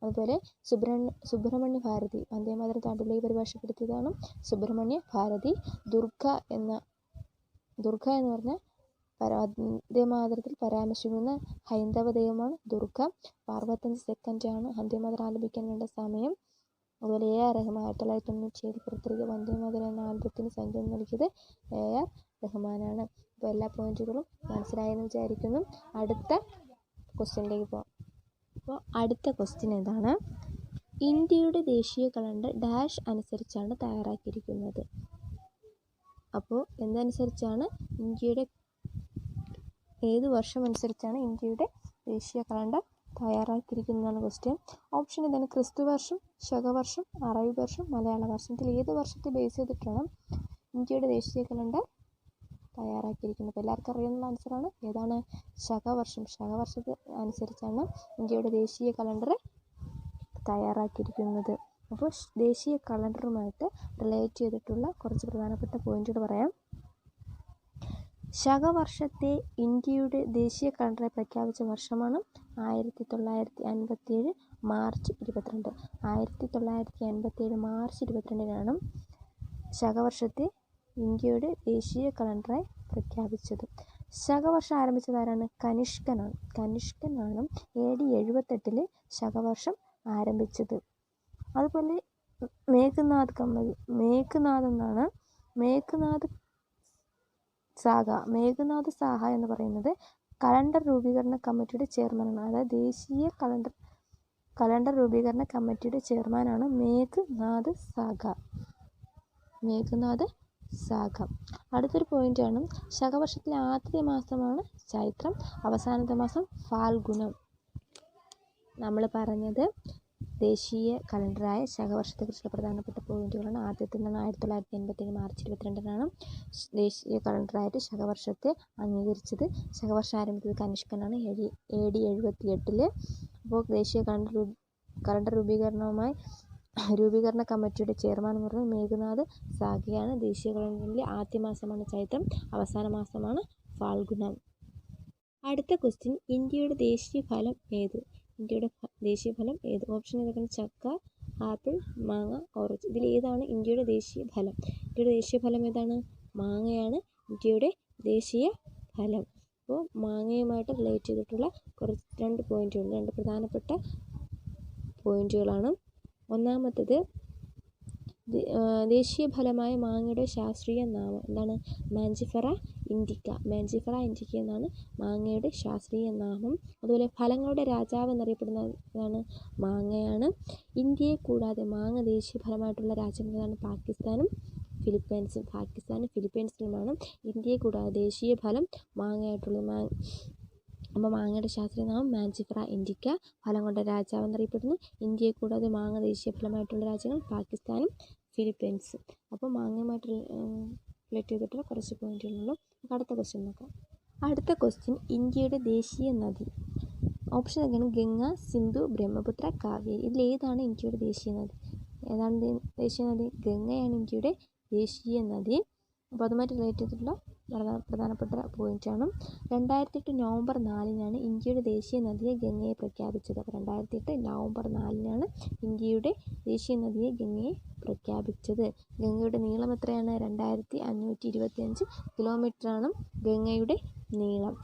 അതുപോലെ സുബ്രഹ്മണ്യ സുബ്രഹ്മണ്യ ഭാരതി വന്ദേമാതരം തമിഴിലേക്ക് പരിഭാഷപ്പെടുത്തിയതാണ് സുബ്രഹ്മണ്യ ഭാരതി. ദുർഗ എന്ന ദുർഗ എന്ന് പറഞ്ഞ വന്ദേമാതരത്തിൽ പരാമർശിക്കുന്ന ഹൈന്ദവ ദൈവമാണ് ദുർഗ. അറുപത്തഞ്ച് സെക്കൻഡാണ് വന്ദേമാതരം ആലപിക്കാൻ വേണ്ട സമയം. അതുപോലെ എ ആർ റഹ്മാൻ ആയിരത്തി തൊള്ളായിരത്തി തൊണ്ണൂറ്റി ഏഴിൽ പുറത്തിറക്കിയ വന്ദേമാതരം എന്ന ആൽബത്തിന് സംഗീതം നൽകിയത് എ ആർ റഹ്മാനാണ്. അപ്പോൾ എല്ലാ പോയിന്റുകളും മനസ്സിലായെന്ന് വിചാരിക്കുന്നു. അടുത്ത ക്വസ്റ്റ്യനിലേക്ക് പോകാം അപ്പോൾ അടുത്ത ക്വസ്റ്റ്യൻ എന്താണ് ഇന്ത്യയുടെ ദേശീയ കലണ്ടർ ഡാഷ് അനുസരിച്ചാണ് തയ്യാറാക്കിയിരിക്കുന്നത്. അപ്പോൾ എന്തനുസരിച്ചാണ്? ഇന്ത്യയുടെ ഏത് വർഷം അനുസരിച്ചാണ് ഇന്ത്യയുടെ ദേശീയ കലണ്ടർ തയ്യാറാക്കിയിരിക്കുന്നതാണ് ക്വസ്റ്റ്യൻ ഓപ്ഷൻ ഇതാണ് ക്രിസ്തു വർഷം ശകവർഷം അറബി വർഷം മലയാള വർഷം. ഇതിൽ ഏത് വർഷത്തെ ബേസ് ചെയ്തിട്ടാണ് ഇന്ത്യയുടെ ദേശീയ കലണ്ടർ തയ്യാറാക്കിയിരിക്കുന്നത്. അപ്പോൾ എല്ലാവർക്കും അറിയുന്ന ആൻസറാണ് ഏതാണ് ശകവർഷം ശകവർഷത്തെ അനുസരിച്ചാണ് ഇന്ത്യയുടെ ദേശീയ കലണ്ടർ തയ്യാറാക്കിയിരിക്കുന്നത്. അപ്പോൾ ദേശീയ കലണ്ടറുമായിട്ട് റിലേറ്റ് ചെയ്തിട്ടുള്ള കുറച്ച് പ്രധാനപ്പെട്ട പോയിന്റുകൾ പറയാം. ശകവർഷത്തെ ഇന്ത്യയുടെ ദേശീയ കലണ്ടറെ പ്രഖ്യാപിച്ച വർഷമാണ് ആയിരത്തി തൊള്ളായിരത്തി അൻപത്തിയേഴ് മാർച്ച് ഇരുപത്തിരണ്ട്. ആയിരത്തി തൊള്ളായിരത്തി അൻപത്തിയേഴ് മാർച്ച് ഇരുപത്തിരണ്ടിനാണ് ശകവർഷത്തെ ഇന്ത്യയുടെ ദേശീയ കലണ്ടറായി പ്രഖ്യാപിച്ചത്. ശകവർഷം ആരംഭിച്ചത് ആരാണ്? കനിഷ്കനാണ്. കനിഷ്കനാണ് എ ഡി എഴുപത്തെട്ടിൽ ശകവർഷം ആരംഭിച്ചത്. അതുപോലെ മേഘനാഥ് കമ്മതി മേഘനാഥ് എന്നാണ്. മേഘനാഥ് സാഹ. മേഘനാഥ് സാഹ എന്ന് പറയുന്നത് കലണ്ടർ രൂപീകരണ കമ്മിറ്റിയുടെ ചെയർമാനാണ്. അതായത് ദേശീയ കലണ്ടർ കലണ്ടർ രൂപീകരണ കമ്മിറ്റിയുടെ ചെയർമാനാണ് മേഘനാഥ് സാഗ മേഘനാഥ് സാഗ അടുത്തൊരു പോയിന്റാണ് ശകവർഷത്തിലെ ആദ്യത്തെ മാസമാണ് ചൈത്രം. അവസാനത്തെ മാസം ഫാൽഗുണം നമ്മൾ പറഞ്ഞത് ദേശീയ കലണ്ടറായ ശകവർഷത്തെക്കുറിച്ചുള്ള പ്രധാനപ്പെട്ട പോയിന്റുകളാണ് ആദ്യത്തേതാണ് ആയിരത്തി തൊള്ളായിരത്തി എൺപത്തേഴ് മാർച്ച് ഇരുപത്തിരണ്ടിനാണ് ദേശീയ കലണ്ടറായിട്ട് ശകവർഷത്തെ അംഗീകരിച്ചത്. ശകവർഷം ആരംഭിച്ചത് കനിഷ്കനാണ്. എ ഡി എഴുപത്തി എട്ടിൽ അപ്പോൾ ദേശീയ കലണ്ടർ കലണ്ടർ രൂപീകരണവുമായി രൂപീകരണ കമ്മിറ്റിയുടെ ചെയർമാൻ എന്ന് പറയുന്നത് മേഘനാഥ് സാഖിയാണ്. ദേശീയ കലണ്ടറിലെ ആദ്യ മാസമാണ് ചൈത്രം അവസാന മാസമാണ് ഫാൽഗുണം അടുത്ത ക്വസ്റ്റ്യൻ ഇന്ത്യയുടെ ദേശീയ ഫലം ഏത്? ഇന്ത്യയുടെ ദേശീയ ഫലം ഏത്? ഓപ്ഷൻ ഏതൊക്കെയാണ്? ചക്ക ആപ്പിൾ മാങ്ങ ഓറഞ്ച് ഇതിൽ ഏതാണ് ഇന്ത്യയുടെ ദേശീയ ഫലം? ഇന്ത്യയുടെ ദേശീയ ഫലം ഏതാണ്? മാങ്ങയാണ് ഇന്ത്യയുടെ ദേശീയ ഫലം. അപ്പോൾ മാങ്ങയുമായിട്ട് റിലേറ്റ് ചെയ്തിട്ടുള്ള കുറച്ച് രണ്ട് പോയിന്റുകൾ രണ്ട് പ്രധാനപ്പെട്ട പോയിന്റുകളാണ് ഒന്നാമത്തേത് ദേശീയ ഫലമായ മാങ്ങയുടെ ശാസ്ത്രീയ നാമം എന്താണ്? മാഞ്ചിഫറ ഇൻഡിക്ക. മാഞ്ചിഫറ ഇൻഡിക്ക എന്നാണ് മാങ്ങയുടെ ശാസ്ത്രീയ നാമം. അതുപോലെ ഫലങ്ങളുടെ രാജാവ് എന്നറിയപ്പെടുന്നതാണ് മാങ്ങയാണ്. ഇന്ത്യയെ കൂടാതെ മാങ്ങ ദേശീയ ഫലമായിട്ടുള്ള രാജ്യങ്ങളാണ് പാകിസ്ഥാനും ഫിലിപ്പൈൻസും. പാകിസ്ഥാനും ഫിലിപ്പൈൻസിലുമാണ് ഇന്ത്യയെ കൂടാതെ ദേശീയ ഫലം മാങ്ങയായിട്ടുള്ള മാ അപ്പോൾ മാങ്ങയുടെ ശാസ്ത്രീയ നാമം മാഞ്ചിഫ്ര ഇൻഡിക്ക ഫലം കൊണ്ട രാജാവ് എന്നറിയപ്പെടുന്നു. ഇന്ത്യയെ കൂടാതെ മാങ്ങ ദേശീയ ഫലമായിട്ടുള്ള രാജ്യങ്ങൾ പാകിസ്ഥാനും ഫിലിപ്പൈൻസും. അപ്പോൾ മാങ്ങയുമായിട്ട് റിലേറ്റ് ചെയ്തിട്ടുള്ള കുറച്ച് പോയിന്റുകളുള്ളൂ നമുക്ക് അടുത്ത ക്വസ്റ്റ്യൻ നോക്കാം. അടുത്ത ക്വസ്റ്റ്യൻ ഇന്ത്യയുടെ ദേശീയ നദി. ഓപ്ഷൻ ഒക്കെയാണ് ഗംഗ സിന്ധു ബ്രഹ്മപുത്ര കാവേരി. ഇതിൽ ഏതാണ് ഇന്ത്യയുടെ ദേശീയ നദി? ഏതാണ് ദേശീയ നദി? ഗംഗയാണ് ഇന്ത്യയുടെ ദേശീയ നദി. അപ്പോൾ അതുമായിട്ട് റിലേറ്റ് ചെയ്തിട്ടുള്ള പ്രധാന പ്രധാനപ്പെട്ട പോയിന്റാണ് രണ്ടായിരത്തി എട്ട് നവംബർ നാലിനാണ് ഇന്ത്യയുടെ ദേശീയ നദിയെ ഗംഗയെ പ്രഖ്യാപിച്ചത്. അപ്പോൾ രണ്ടായിരത്തി എട്ട് നവംബർ നാലിനാണ് ഇന്ത്യയുടെ ദേശീയ നദിയെ ഗംഗയെ പ്രഖ്യാപിച്ചത്. ഗംഗയുടെ നീളം എത്രയാണ്? രണ്ടായിരത്തി അഞ്ഞൂറ്റി ഇരുപത്തി അഞ്ച് കിലോമീറ്ററാണ് ഗംഗയുടെ നീളം.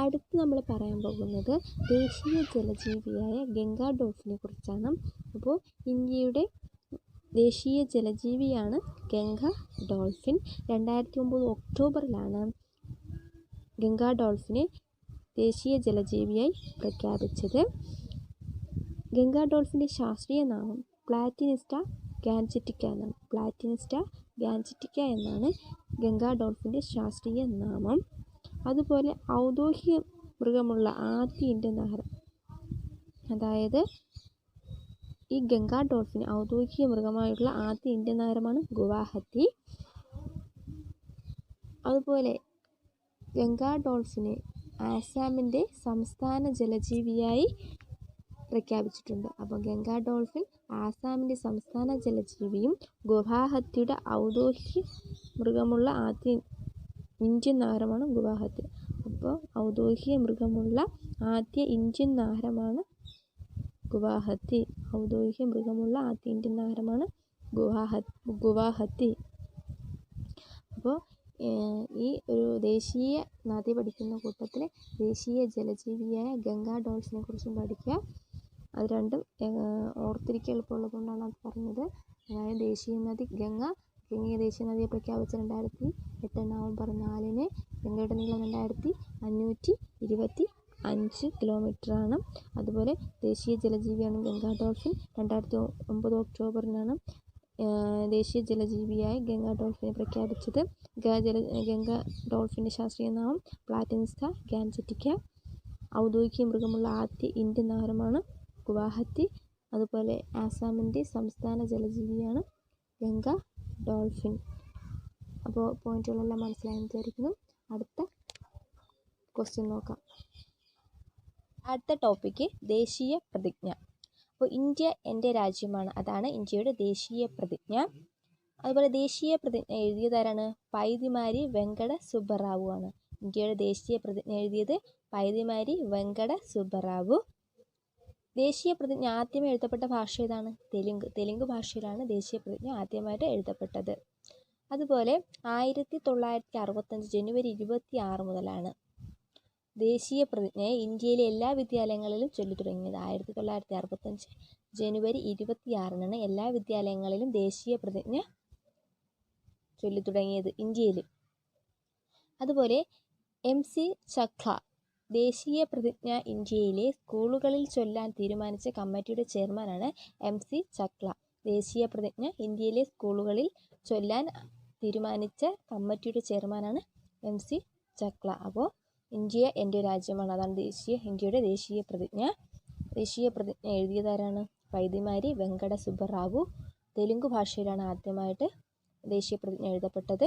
അടുത്ത് നമ്മൾ പറയാൻ പോകുന്നത് ദേശീയ ജലജീവിയായ ഗംഗാ ഡോൾഫിനെ കുറിച്ചാണ്. അപ്പോൾ ഇന്ത്യയുടെ ദേശീയ ജലജീവിയാണ് ഗംഗ ഡോൾഫിൻ. രണ്ടായിരത്തി ഒമ്പത് ഒക്ടോബറിലാണ് ഗംഗ ഡോൾഫിനെ ദേശീയ ജലജീവിയായി പ്രഖ്യാപിച്ചത്. ഗംഗ ഡോൾഫിന്റെ ശാസ്ത്രീയ നാമം പ്ലാറ്റിനിസ്റ്റ ഗാൻജറ്റിക്ക എന്നാണ്. പ്ലാറ്റിനിസ്റ്റ ഗാൻജറ്റിക്ക എന്നാണ് ഗംഗ ഡോൾഫിന്റെ ശാസ്ത്രീയ നാമം. അതുപോലെ ഔദ്യോഗിക മൃഗമുള്ള ആദ്യ ഇന്ത്യൻ നഗരം അതായത് ഈ ഗംഗാ ഡോൾഫിൻ ഔദ്യോഗിക മൃഗമായുള്ള ആദ്യ ഇന്ത്യൻ നഗരമാണ് ഗുവാഹത്തി. അതുപോലെ ഗംഗാ ഡോൾഫിനെ ആസാമിന്റെ സംസ്ഥാന ജലജീവിയായി പ്രഖ്യാപിച്ചിട്ടുണ്ട്. അപ്പോൾ ഗംഗാ ഡോൾഫിൻ ആസാമിന്റെ സംസ്ഥാന ജലജീവിയും ഗുവാഹത്തിയുടെ ഔദ്യോഗിക മൃഗമുള്ള ആദ്യ ഇന്ത്യൻ നഗരമാണ് ഗുവാഹത്തി. അപ്പോൾ ഔദ്യോഗിക മൃഗമുള്ള ആദ്യ ഇന്ത്യൻ നഗരമാണ് ഗുവാഹത്തി. ഔദ്യോഗിക മൃഗമുള്ള ആദ്യ ഇന്ത്യൻ നഗരമാണ് ഗുവാഹത്തി. ഗുവാഹത്തി അപ്പോൾ ഈ ഒരു ദേശീയ നദി പഠിക്കുന്ന കൂട്ടത്തിൽ ദേശീയ ജലജീവിയായ ഗംഗാ ഡോൾഫിനെ കുറിച്ചും പഠിക്കുക. അത് രണ്ടും ഓർത്തിരിക്കാൻ എളുപ്പമുള്ളത് കൊണ്ടാണ് അത് പറഞ്ഞത്. അതായത് ദേശീയ നദി ഗംഗ ഗംഗയെ ദേശീയ നദിയെ പ്രഖ്യാപിച്ച രണ്ടായിരത്തി എട്ട് നവംബർ നാലിന് ഗംഗയുടെ നീളം രണ്ടായിരത്തി അഞ്ഞൂറ്റി ഇരുപത്തി അഞ്ച് കിലോമീറ്ററാണ്. അതുപോലെ ദേശീയ ജലജീവിയാണ് ഗംഗാ ഡോൾഫിൻ. രണ്ടായിരത്തി ഒമ്പത് ഒക്ടോബറിനാണ് ദേശീയ ജലജീവിയായി ഗംഗാ ഡോൾഫിനെ പ്രഖ്യാപിച്ചത്. ജല ഗംഗ ഡോൾഫിന്റെ ശാസ്ത്രീയ നാമം പ്ലാറ്റിൻസ്ഥ ഗാൻജറ്റിക്ക ഔദ്യോഗിക മൃഗമുള്ള ആദ്യ ഇന്ത്യൻ നഗരമാണ് ഗുവാഹത്തി. അതുപോലെ ആസാമിന്റെ സംസ്ഥാന ജലജീവിയാണ് ഗംഗ ഡോൾഫിൻ. അപ്പോൾ പോയിന്റുകളെല്ലാം മനസ്സിലായെന്ന് വിചാരിക്കുന്നു. അടുത്ത ക്വസ്റ്റ്യൻ നോക്കാം. അടുത്ത ടോപ്പിക്ക് ദേശീയ പ്രതിജ്ഞ. അപ്പോൾ ഇന്ത്യ എന്റെ രാജ്യമാണ്. അതാണ് ഇന്ത്യയുടെ ദേശീയ പ്രതിജ്ഞ. അതുപോലെ ദേശീയ പ്രതിജ്ഞ എഴുതിയതാരാണ്? പൈതിമാരി വെങ്കട സുബ്ബറാവു ആണ്. ഇന്ത്യയുടെ ദേശീയ പ്രതിജ്ഞ എഴുതിയത് പൈതിമാരി വെങ്കട സുബ്ബറാവു. ദേശീയ പ്രതിജ്ഞ ആദ്യമേ എഴുതപ്പെട്ട ഭാഷ ഏതാണ്? തെലുങ്ക്. തെലുങ്ക് ഭാഷയിലാണ് ദേശീയ പ്രതിജ്ഞ ആദ്യമായിട്ട് എഴുതപ്പെട്ടത്. അതുപോലെ ആയിരത്തി തൊള്ളായിരത്തി അറുപത്തഞ്ച് ജനുവരി ഇരുപത്തി ആറ് മുതലാണ് ദേശീയ പ്രതിജ്ഞയെ ഇന്ത്യയിലെ എല്ലാ വിദ്യാലയങ്ങളിലും ചൊല്ലി തുടങ്ങിയത് ആയിരത്തി തൊള്ളായിരത്തി അറുപത്തഞ്ച് ജനുവരി ഇരുപത്തിയാറിനാണ് എല്ലാ വിദ്യാലയങ്ങളിലും ദേശീയ പ്രതിജ്ഞ ചൊല്ലി തുടങ്ങിയത് ഇന്ത്യയിൽ അതുപോലെ എം സി ചഖ ദേശീയ പ്രതിജ്ഞ ഇന്ത്യയിലെ സ്കൂളുകളിൽ ചൊല്ലാൻ തീരുമാനിച്ച കമ്മിറ്റിയുടെ ചെയർമാനാണ് എം സി ചക്ല ദേശീയ പ്രതിജ്ഞ ഇന്ത്യയിലെ സ്കൂളുകളിൽ ചൊല്ലാൻ തീരുമാനിച്ച കമ്മിറ്റിയുടെ ചെയർമാനാണ് എം സി ചക്ല അപ്പോൾ ഇന്ത്യ എന്റെ രാജ്യമാണ്. അതാണ് ദേശീയ ഇന്ത്യയുടെ ദേശീയ പ്രതിജ്ഞ. ദേശീയ പ്രതിജ്ഞ എഴുതിയതാരാണ് വൈദ്യമാരി വെങ്കട സുബ്ബറാവു. തെലുങ്ക് ഭാഷയിലാണ് ആദ്യമായിട്ട് ദേശീയ പ്രതിജ്ഞ എഴുതപ്പെട്ടത്.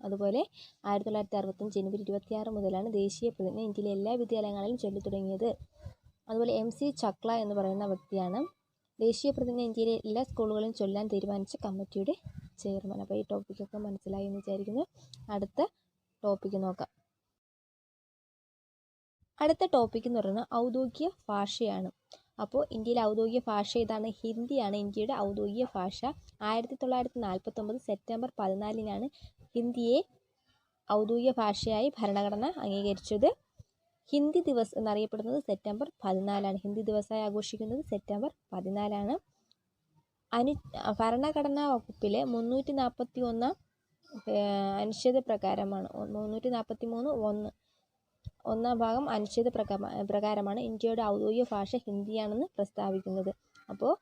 അതുപോലെ ആയിരത്തി തൊള്ളായിരത്തി അറുപത്തഞ്ച് ജനുവരി ഇരുപത്തിയാറ് മുതലാണ് ദേശീയ പ്രതിജ്ഞ ഇന്ത്യയിലെ എല്ലാ വിദ്യാലയങ്ങളിലും ചൊല്ലി തുടങ്ങിയത്. അതുപോലെ എം സി ചക്ല എന്ന് പറയുന്ന വ്യക്തിയാണ്. ദേശീയ പ്രതിജ്ഞ ഇന്ത്യയിലെ എല്ലാ സ്കൂളുകളിലും ചൊല്ലാൻ തീരുമാനിച്ച കമ്മിറ്റിയുടെ ചെയർമാൻ. അപ്പോൾ ഈ ടോപ്പിക്കൊക്കെ മനസ്സിലായി എന്ന് വിചാരിക്കുന്നു. അടുത്ത ടോപ്പിക്ക് നോക്കാം. അടുത്ത ടോപ്പിക് എന്ന് പറയുന്നത് ഔദ്യോഗിക ഭാഷയാണ്. അപ്പോൾ ഇന്ത്യയിലെ ഔദ്യോഗിക ഭാഷ ഏതാണ്? ഹിന്ദിയാണ്. ഇന്ത്യയുടെ ഔദ്യോഗിക ഭാഷ ആയിരത്തി തൊള്ളായിരത്തി നാൽപ്പത്തൊമ്പത് സെപ്റ്റംബർ പതിനാലിനാണ് ഹിന്ദിയെ ഔദ്യോഗിക ഭാഷയായി ഭരണഘടന അംഗീകരിച്ചത്. ഹിന്ദി ദിവസ് എന്നറിയപ്പെടുന്നത് സെപ്റ്റംബർ പതിനാലാണ്. ഹിന്ദി ദിവസമായി ആഘോഷിക്കുന്നത് സെപ്റ്റംബർ പതിനാലാണ്. അനു ഭരണഘടനാ വകുപ്പിലെ മുന്നൂറ്റി നാൽപ്പത്തി ഒന്നാം അനുച്ഛേദ പ്രകാരമാണ് മുന്നൂറ്റി നാൽപ്പത്തി മൂന്ന് ഒന്ന്. ഒന്നാം ഭാഗം അനുച്ഛേദ പ്രകാര പ്രകാരമാണ് ഇന്ത്യയുടെ ഔദ്യോഗിക ഭാഷ ഹിന്ദിയാണെന്ന് പ്രസ്താവിക്കുന്നത്. അപ്പോൾ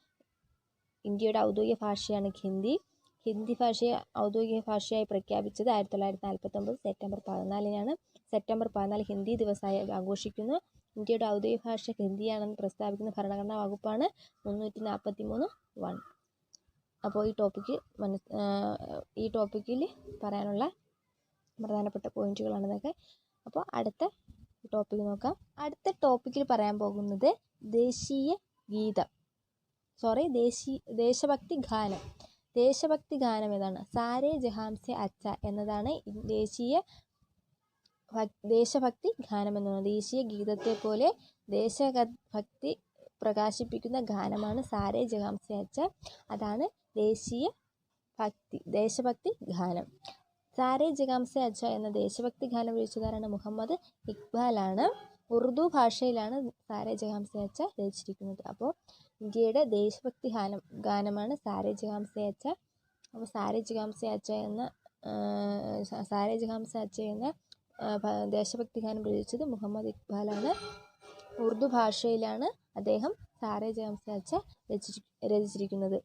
ഇന്ത്യയുടെ ഔദ്യോഗിക ഭാഷയാണ് ഹിന്ദി. ഹിന്ദി ഭാഷയെ ഔദ്യോഗിക ഭാഷയായി പ്രഖ്യാപിച്ചത് ആയിരത്തി തൊള്ളായിരത്തി നാൽപ്പത്തൊമ്പത് സെപ്റ്റംബർ പതിനാലിനാണ്. സെപ്റ്റംബർ പതിനാല് ഹിന്ദി ദിവസമായി ആഘോഷിക്കുന്നു. ഇന്ത്യയുടെ ഔദ്യോഗിക ഭാഷ ഹിന്ദിയാണെന്ന് പ്രസ്താവിക്കുന്ന ഭരണഘടനാ വകുപ്പാണ് മുന്നൂറ്റി നാൽപ്പത്തി മൂന്ന് വൺ അപ്പോൾ ഈ ടോപ്പിക്ക് ഈ ടോപ്പിക്കിൽ പറയാനുള്ള പ്രധാനപ്പെട്ട പോയിന്റുകളാണ് ഇതൊക്കെ. അപ്പോൾ അടുത്ത ടോപ്പിക് നോക്കാം. അടുത്ത ടോപ്പിക്കിൽ പറയാൻ പോകുന്നത് ദേശീയ ഗീതം. സോറി ദേശീയ ദേശഭക്തി ഗാനം. ദേശഭക്തി ഗാനം ഏതാണ്? സാരേ ജഹാംസെ അച്ച എന്നതാണ് ദേശീയ ദേശഭക്തി ഗാനം എന്ന് പറയുന്നത്. ദേശീയ ഗീതത്തെ പോലെ ദേശഭക്തി പ്രകാശിപ്പിക്കുന്ന ഗാനമാണ് സാരേ ജഹാംസെ അച്ച അതാണ് ദേശീയ ഭക്തി ദേശഭക്തി ഗാനം. സാരേ ജഗാംസെ അച്ച എന്ന ദേശഭക്തി ഗാനം രചിച്ചുകാരാണ് മുഹമ്മദ് ഇക്ബാലാണ്. ഉറുദു ഭാഷയിലാണ് സാരേ ജഗാംസെ അച്ച രചിച്ചിരിക്കുന്നത്. അപ്പോൾ ഇന്ത്യയുടെ ദേശഭക്തി ഗാനം ഗാനമാണ് സാരേ ജഗാംസെ അച്ച അപ്പോൾ സാരേ ജഗാംസെ അച്ച എന്ന സാരേ ജഗാംസെ അച്ച എന്ന ദേശഭക്തി ഗാനം രചിച്ചത് മുഹമ്മദ് ഇക്ബാലാണ്. ഉറുദു ഭാഷയിലാണ് അദ്ദേഹം സാരേ ജഗാംസെ അച്ച രചിച്ചി രചിച്ചിരിക്കുന്നത്.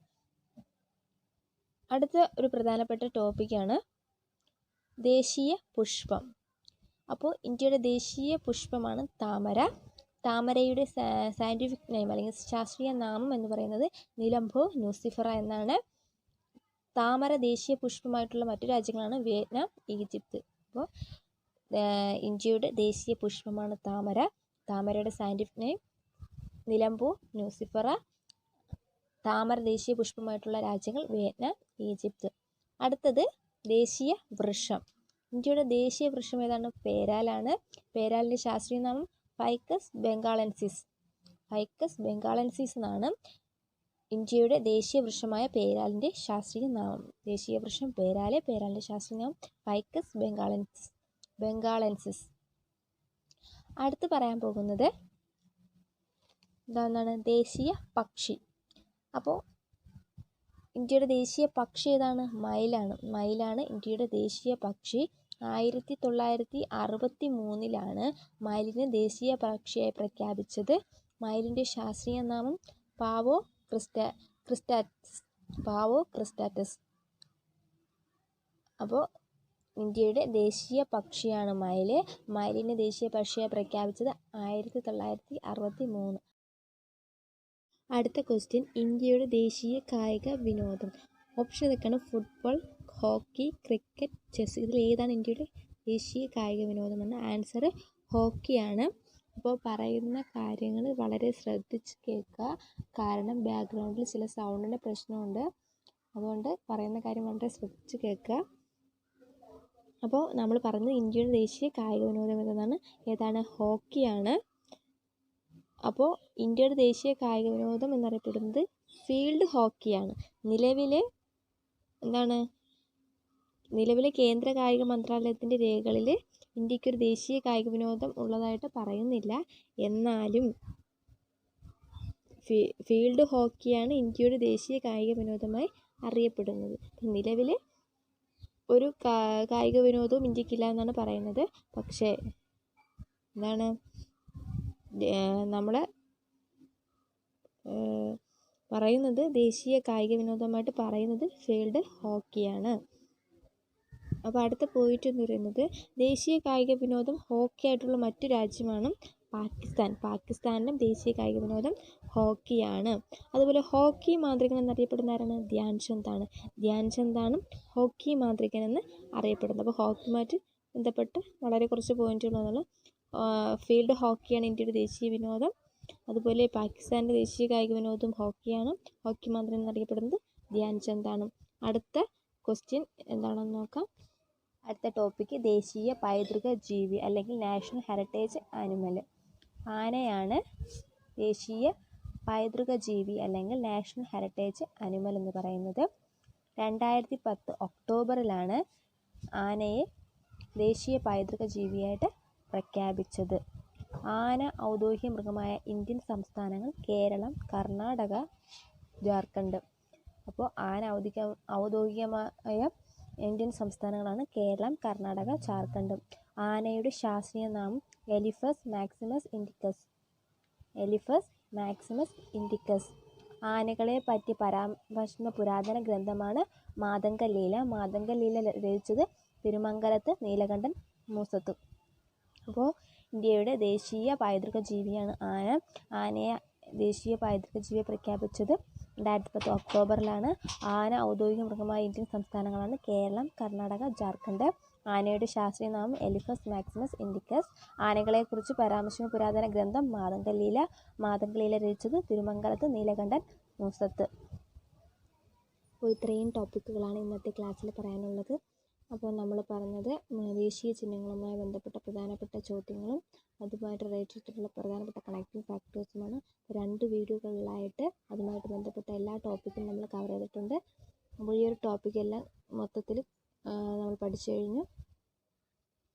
അടുത്ത ഒരു പ്രധാനപ്പെട്ട ടോപ്പിക്കാണ് ദേശീയ പുഷ്പം. അപ്പോൾ ഇന്ത്യയുടെ ദേശീയ പുഷ്പമാണ് താമര. താമരയുടെ സയന്റിഫിക് നെയിം അല്ലെങ്കിൽ ശാസ്ത്രീയ നാമം എന്ന് പറയുന്നത് നിലംബോ ന്യൂസിഫറ എന്നാണ്. താമര ദേശീയ പുഷ്പമായിട്ടുള്ള മറ്റു രാജ്യങ്ങളാണ് വിയറ്റ്നാം ഈജിപ്ത്. അപ്പോൾ ഇന്ത്യയുടെ ദേശീയ പുഷ്പമാണ് താമര. താമരയുടെ സയന്റിഫിക് നെയിം നിലംബോ ന്യൂസിഫറ താമര ദേശീയ പുഷ്പമായിട്ടുള്ള രാജ്യങ്ങൾ വിയറ്റ്നാം ഈജിപ്ത്. അടുത്തത് ദേശീയ വൃക്ഷം ഇന്ത്യയുടെ ദേശീയ വൃക്ഷം ഏതാണ്? പേരാലാണ്. പേരാലിന്റെ ശാസ്ത്രീയ നാമം ഫൈക്കസ് ബംഗാളൻസിസ്. ഫൈക്കസ് ബംഗാളൻസിസ് എന്നാണ് ഇന്ത്യയുടെ ദേശീയ വൃക്ഷമായ പേരാലിന്റെ ശാസ്ത്രീയ നാമം. ദേശീയ വൃക്ഷം പേരാൽ പേരാലിന്റെ ശാസ്ത്രീയ നാമം ഫൈക്കസ് ബംഗാളൻസിസ് ബംഗാളൻസിസ്. അടുത്ത് പറയാൻ പോകുന്നത് എന്താണ്? ദേശീയ പക്ഷി. അപ്പോൾ ഇന്ത്യയുടെ ദേശീയ പക്ഷി ഏതാണ്? മയിലാണ്. മയിലാണ് ഇന്ത്യയുടെ ദേശീയ പക്ഷി ആയിരത്തി തൊള്ളായിരത്തി അറുപത്തി മൂന്നിലാണ് മയിലിനെ ദേശീയ പക്ഷിയായി പ്രഖ്യാപിച്ചത്. മയിലിന്റെ ശാസ്ത്രീയ നാമം Pavo crista cristatus Pavo cristatus. അപ്പോൾ ഇന്ത്യയുടെ ദേശീയ പക്ഷിയാണ് മയിൽ മയിലിനെ ദേശീയ പക്ഷിയായി പ്രഖ്യാപിച്ചത് ആയിരത്തി തൊള്ളായിരത്തി അറുപത്തി മൂന്ന് അടുത്ത ക്വസ്റ്റ്യൻ ഇന്ത്യയുടെ ദേശീയ കായിക വിനോദം. ഓപ്ഷൻ ഇതൊക്കെയാണ് ഫുട്ബോൾ ഹോക്കി ക്രിക്കറ്റ് ചെസ് ഇതിൽ ഏതാണ് ഇന്ത്യയുടെ ദേശീയ കായിക വിനോദം എന്ന ആൻസർ ഹോക്കിയാണ് അപ്പോൾ പറയുന്ന കാര്യങ്ങൾ വളരെ ശ്രദ്ധിച്ച് കേൾക്കുക. കാരണം ബാക്ക്ഗ്രൗണ്ടിൽ ചില സൗണ്ടിന്റെ പ്രശ്നമുണ്ട്. അതുകൊണ്ട് പറയുന്ന കാര്യം വളരെ ശ്രദ്ധിച്ച് കേൾക്കുക. അപ്പോൾ നമ്മൾ പറഞ്ഞത് ഇന്ത്യയുടെ ദേശീയ കായിക വിനോദം ഏതാണ്? ഹോക്കിയാണ് അപ്പോൾ ഇന്ത്യയുടെ ദേശീയ കായിക വിനോദം എന്നറിയപ്പെടുന്നത് ഫീൽഡ് ഹോക്കിയാണ്. നിലവിലെ എന്താണ്? നിലവിലെ കേന്ദ്ര കായിക മന്ത്രാലയത്തിന്റെ രേഖകളിൽ ഇന്ത്യക്കൊരു ദേശീയ കായിക വിനോദം ഉള്ളതായിട്ട് പറയുന്നില്ല. എന്നാലും ഫീൽഡ് ഹോക്കിയാണ് ഇന്ത്യയുടെ ദേശീയ കായിക വിനോദമായി അറിയപ്പെടുന്നത്. നിലവിൽ ഒരു കായിക വിനോദവും ഇന്ത്യക്കില്ല എന്നാണ് പറയുന്നത്. പക്ഷേ എന്താണ്? നമ്മൾ പറയുന്നത് ദേശീയ കായിക വിനോദമായിട്ട് പറയുന്നത് ഫീൽഡ് ഹോക്കിയാണ്. അപ്പോൾ അടുത്ത പോയിട്ട് എന്ന് പറയുന്നത് ദേശീയ കായിക വിനോദം ഹോക്കി ആയിട്ടുള്ള മറ്റു രാജ്യമാണ് പാകിസ്ഥാൻ. പാകിസ്ഥാനിലും ദേശീയ കായിക വിനോദം ഹോക്കിയാണ്. അതുപോലെ ഹോക്കി മാന്ത്രികൻ എന്നറിയപ്പെടുന്ന ആരാണ്? ധ്യാൻ ചന്ദാണ് ധ്യാൻ ചന്ദാണ് ഹോക്കി മാന്ത്രികൻ എന്ന് അറിയപ്പെടുന്നത്. അപ്പോൾ ഹോക്കിയുമായിട്ട് ബന്ധപ്പെട്ട് വളരെ കുറച്ച് പോയിന്റുകളാണ് ഫീൽഡ് ഹോക്കിയാണ് ഇന്ത്യയുടെ ദേശീയ വിനോദം. അതുപോലെ പാകിസ്ഥാന്റെ ദേശീയ കായിക വിനോദം ഹോക്കിയാണ്. ഹോക്കി മന്ത്രി എന്നറിയപ്പെടുന്നത് ധ്യാൻ ചന്ദാണ് അടുത്ത ക്വസ്റ്റ്യൻ എന്താണെന്ന് നോക്കാം. അടുത്ത ടോപ്പിക്ക് ദേശീയ പൈതൃക ജീവി അല്ലെങ്കിൽ നാഷണൽ ഹെറിറ്റേജ് ആനിമൽ ആനയാണ് ദേശീയ പൈതൃക ജീവി അല്ലെങ്കിൽ നാഷണൽ ഹെറിറ്റേജ് അനിമൽ എന്ന് പറയുന്നത്. രണ്ടായിരത്തി പത്ത് ഒക്ടോബറിലാണ് ആനയെ ദേശീയ പൈതൃക ജീവിയായിട്ട് പ്രഖ്യാപിച്ചത്. ആന ഔദ്യോഗിക മൃഗമായ ഇന്ത്യൻ സംസ്ഥാനങ്ങൾ കേരളം കർണാടക ജാർഖണ്ഡ്. അപ്പോൾ ആന ഔദ്യോഗിക ഔദ്യോഗികമായ ഇന്ത്യൻ സംസ്ഥാനങ്ങളാണ് കേരളം കർണാടക ജാർഖണ്ഡ്. ആനയുടെ ശാസ്ത്രീയ നാമം elephas maximus indicus. Elephas maximus indicus. ആനകളെ പറ്റി പരാമർശിക്കുന്ന പുരാതന ഗ്രന്ഥമാണ് മാതംഗലീല. മാതംഗലീല രചിച്ചത് തിരുമംഗലത്ത് നീലകണ്ഠൻ മൂസത്ത്. അപ്പോൾ ഇന്ത്യയുടെ ദേശീയ പൈതൃക ജീവിയാണ് ആന. ആനയെ ദേശീയ പൈതൃക ജീവിയെ പ്രഖ്യാപിച്ചത് രണ്ടായിരത്തി പത്ത് ഒക്ടോബറിലാണ്. ആന ഔദ്യോഗിക മൃഗമായ ഇന്ത്യൻ സംസ്ഥാനങ്ങളാണ് കേരളം കർണാടക ജാർഖണ്ഡ്. ആനയുടെ ശാസ്ത്രീയ നാമം എലിഫസ് മാക്സിമസ് ഇൻഡിക്കസ്. ആനകളെക്കുറിച്ച് പരാമർശിക്കുന്ന പുരാതന ഗ്രന്ഥം മാതംഗലീല. മാതംഗലീല രചിച്ചത് തിരുമംഗലത്ത് നീലകണ്ഠൻ മൂസത്ത്. അപ്പോൾ ഇത്രയും ടോപ്പിക്കുകളാണ് ഇന്നത്തെ ക്ലാസ്സിൽ പറയാനുള്ളത്. അപ്പോൾ നമ്മൾ പറഞ്ഞത് ദേശീയ ചിഹ്നങ്ങളുമായി ബന്ധപ്പെട്ട പ്രധാനപ്പെട്ട ചോദ്യങ്ങളും അതുമായിട്ട് റിലേറ്റഡ് ആയിട്ടുള്ള പ്രധാനപ്പെട്ട കണക്റ്റിംഗ് ഫാക്ടേഴ്സുമാണ് രണ്ട് വീഡിയോകളിലായിട്ട് അതുമായിട്ട് ബന്ധപ്പെട്ട എല്ലാ ടോപ്പിക്കും നമ്മൾ കവർ ചെയ്തിട്ടുണ്ട്. അപ്പോൾ ഈ ഒരു ടോപ്പിക്കെല്ലാം മൊത്തത്തിൽ നമ്മൾ പഠിച്ചു കഴിഞ്ഞു.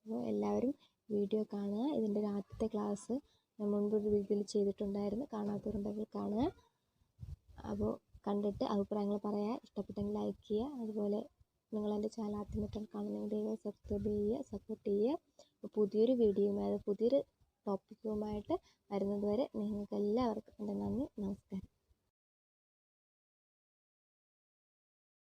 അപ്പോൾ എല്ലാവരും വീഡിയോ കാണുക. ഇതിന്റെ ഒരു ആദ്യത്തെ ക്ലാസ് ഞാൻ മുൻപൊരു വീഡിയോയിൽ ചെയ്തിട്ടുണ്ടായിരുന്നു. കാണാത്തവരുണ്ടെങ്കിൽ കാണുക. അപ്പോൾ കണ്ടിട്ട് അഭിപ്രായങ്ങൾ പറയുക ഇഷ്ടപ്പെട്ടെങ്കിൽ ലൈക്ക് ചെയ്യുക. അതുപോലെ നിങ്ങൾ എന്റെ ചാനൽ ആദ്യമായിട്ടാണ് കാണുന്നതെങ്കിൽ ദയവായി സബ്സ്ക്രൈബ് ചെയ്യുക സപ്പോർട്ട് ചെയ്യുക. പുതിയൊരു വീഡിയോയുമായി പുതിയൊരു ടോപ്പിക്കുമായിട്ട് വരുന്നത് വരെ നിങ്ങൾക്ക് എല്ലാവർക്കും എന്റെ നന്ദി നമസ്കാരം.